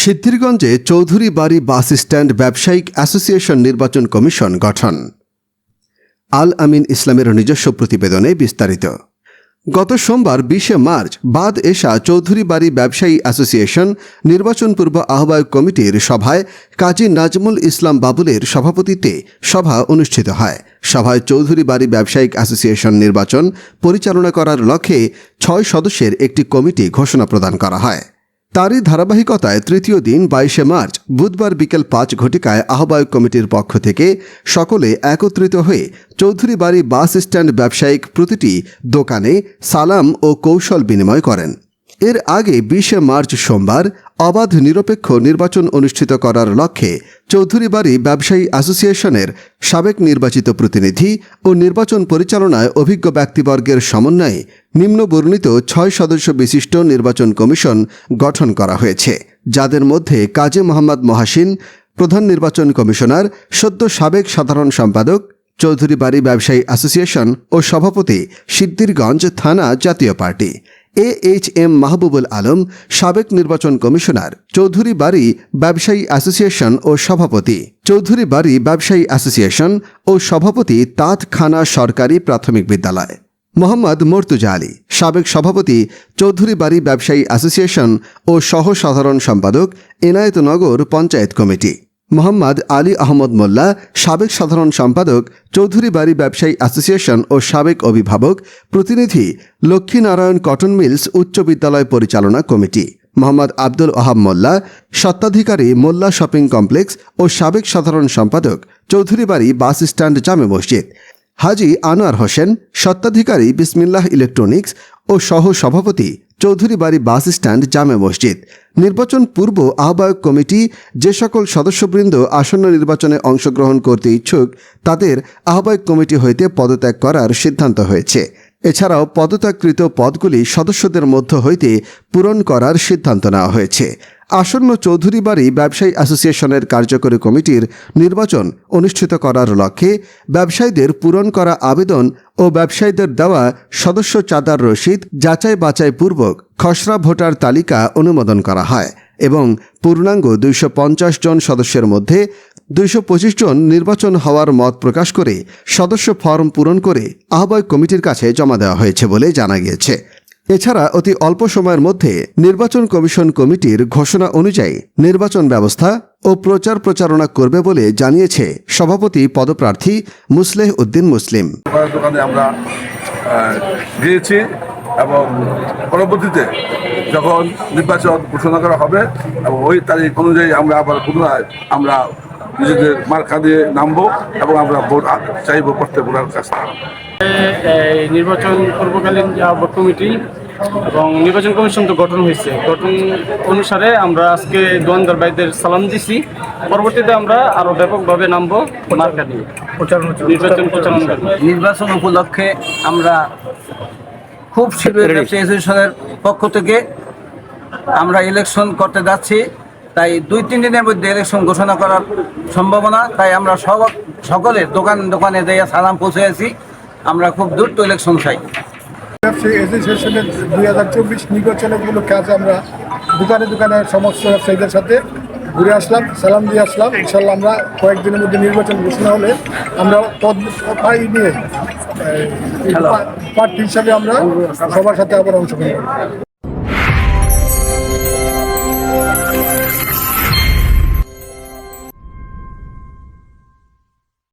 সিদ্ধিরগঞ্জে চৌধুরী বাড়ি bus stand ব্যবসায়িক association নির্বাচন কমিশন গঠন। আল আমিন ইসলামের নিজস্ব প্রতিবেদনে বিস্তারিত। গত সোমবার বিশে মার্চ বাদ এশা চৌধুরী বাড়ি ব্যবসায়ী অ্যাসোসিয়েশন নির্বাচন পূর্ব আহ্বায়ক কমিটির সভায় কাজী নাজমুল ইসলাম বাবুলের সভাপতিত্বে সভা অনুষ্ঠিত হয়। সভায় চৌধুরী বাড়ি ব্যবসায়িক অ্যাসোসিয়েশন নির্বাচন পরিচালনা করার লক্ষ্যে ছয় সদস্যের একটি কমিটি ঘোষণা প্রদান করা হয়। তারই ধারাবাহিকতায় তৃতীয় দিন বাইশে মার্চ, বুধবার বিকেল পাঁচ ঘটিকায় আহ্বায়ক কমিটির পক্ষ থেকে সকলে একত্রিত হয়ে চৌধুরী বাড়ি বাস স্ট্যান্ড ব্যবসায়িক প্রতিটি দোকানে সালাম ও কৌশল বিনিময় করেন। এর আগে বিশে মার্চ সোমবার অবাধ নিরপেক্ষ নির্বাচন অনুষ্ঠিত করার লক্ষ্যে চৌধুরী বাড়ি ব্যবসায়ী অ্যাসোসিয়েশনের সাবেক নির্বাচিত প্রতিনিধি ও নির্বাচন পরিচালনায় অভিজ্ঞ ব্যক্তিবর্গের সমন্বয়ে নিম্নবর্ণিত ছয় সদস্য বিশিষ্ট নির্বাচন কমিশন গঠন করা হয়েছে, যাদের মধ্যে কাজী মোহাম্মদ মহাসিন, প্রধান নির্বাচন কমিশনার, সদ্য সাবেক সাধারণ সম্পাদক চৌধুরী বাড়ি ব্যবসায়ী অ্যাসোসিয়েশন ও সভাপতি সিদ্দিরগঞ্জ থানা Jatiya party. A H M Mahbubul Alam, সাবেক নির্বাচন কমিশনার, চৌধুরী বাড়ি ব্যবসায়ী অ্যাসোসিয়েশন ও সভাপতি। চৌধুরী বাড়ি ব্যবসায়ী অ্যাসোসিয়েশন ও সভাপতি তাঁত খানা সরকারি প্রাথমিক বিদ্যালয়। মোহাম্মদ মর্তুজা আলী, সাবেক সভাপতি, চৌধুরী বাড়ি ব্যবসায়ী অ্যাসোসিয়েশন ও সহ সাধারণ সম্পাদক, এনায়েতনগর পঞ্চায়েত কমিটি। মোহাম্মদ আলী আহমদ মোল্লা, সাবেক সাধারণ সম্পাদক, চৌধুরী বাড়ি ব্যবসায়ী অ্যাসোসিয়েশন ও সাবেক অভিভাবক, প্রতিনিধি, লক্ষ্মীনারায়ণ কটন মিলস উচ্চ বিদ্যালয় পরিচালনা কমিটি। মোহাম্মদ আব্দুল ওহাব মোল্লা, স্বত্বাধিকারী মোল্লা শপিং কমপ্লেক্স ও সাবেক সাধারণ সম্পাদক, চৌধুরী বাড়ি বাস স্ট্যান্ড জামে মসজিদ। হাজি আনোয়ার হোসেন, স্বত্বাধিকারী বিসমিল্লাহ ইলেকট্রনিক্স ও সহ সভাপতি চৌধুরী বাড়ি বাস স্ট্যান্ড, জামে মসজিদ। নির্বাচন পূর্ব আহ্বায়ক কমিটি যে সকল সদস্যবৃন্দ আসন্ন নির্বাচনে অংশগ্রহণ করতে ইচ্ছুক, তাদের আহ্বায়ক কমিটি হইতে পদত্যাগ করার সিদ্ধান্ত হয়েছে। এছাড়াও পদত্যাগকৃত পদগুলি সদস্যদের মধ্য হইতে পূরণ করার সিদ্ধান্ত নেওয়া হয়েছে। আসন্ন চৌধুরী বাড়ি ব্যবসায়ী অ্যাসোসিয়েশনের কার্যকরী কমিটির নির্বাচন অনুষ্ঠিত করার লক্ষ্যে ব্যবসায়ীদের পূরণ করা আবেদন ও ব্যবসায়ীদের দেওয়া সদস্য চাঁদার রসিদ যাচাই বাছাই পূর্বক খসড়া ভোটার তালিকা অনুমোদন করা হয় এবং পূর্ণাঙ্গ দুইশো পঞ্চাশ জন সদস্যের মধ্যে দুইশো পঁচিশ জন নির্বাচন হওয়ার মত প্রকাশ করে সদস্য ফর্ম পূরণ করে আহ্বায়ক কমিটির কাছে জমা দেওয়া হয়েছে বলে জানা গিয়েছে। এছাড়া অতি অল্প সময়ের মধ্যে নির্বাচন কমিশন কমিটির ঘোষণা অনুযায়ী নির্বাচন ব্যবস্থা ও প্রচার প্রচারণা করবে বলে জানিয়েছে সভাপতি পদপ্রার্থী মুসলেহ উদ্দিন মুসলিম। আমরা গিয়েছি এবং পরবর্তীতে যখন নির্বাচন ঘোষণা করা হবে এবং ওই তারিখ অনুযায়ী আমরা আবার পুনরায় আমরা নিজেদের মার্কা দিয়ে নামবো এবং আমরা ভোট চাইব প্রত্যেক ভোটার কাছে এই নির্বাচন পূর্বকালীন যে কমিটি এবং নির্বাচন কমিশন তো গঠন হয়েছে। গঠন অনুসারে আমরা আজকে দোয়ানদার ভাইদের সালাম দিছি। পরবর্তীতে আমরা আরও ব্যাপকভাবে নামবো মার্কা নিয়ে। নির্বাচন প্রচারণা নির্বাচন উপলক্ষে আমরা খুব শীঘ্রই অ্যাসোসিয়েশনের পক্ষ থেকে আমরা ইলেকশন করতে যাচ্ছি। তাই দুই তিন দিনের মধ্যে ইলেকশন ঘোষণা করার সম্ভাবনা। তাই আমরা সব সকলে দোকান দোকানে যাইয়া সালাম পৌঁছে আছি আমরা খুব দ্রুত ইলেকশন চাই। ব্যবসায়ী অ্যাসোসিয়েশনের দুই হাজার চব্বিশ নির্বাচন উপলক্ষে আজ আমরা দোকানে দোকানে সমস্ত ব্যবসায়ীদের সাথে ঘুরে আসলাম সালাম দিয়ে আসলাম। ইনশাল্লাহ আমরা কয়েকদিনের মধ্যে নির্বাচন ঘোষণা হলে আমরা পদ পাই নিয়ে প্রার্থী হিসাবে আমরা সবার সাথে আবার অংশগ্রহণ করব।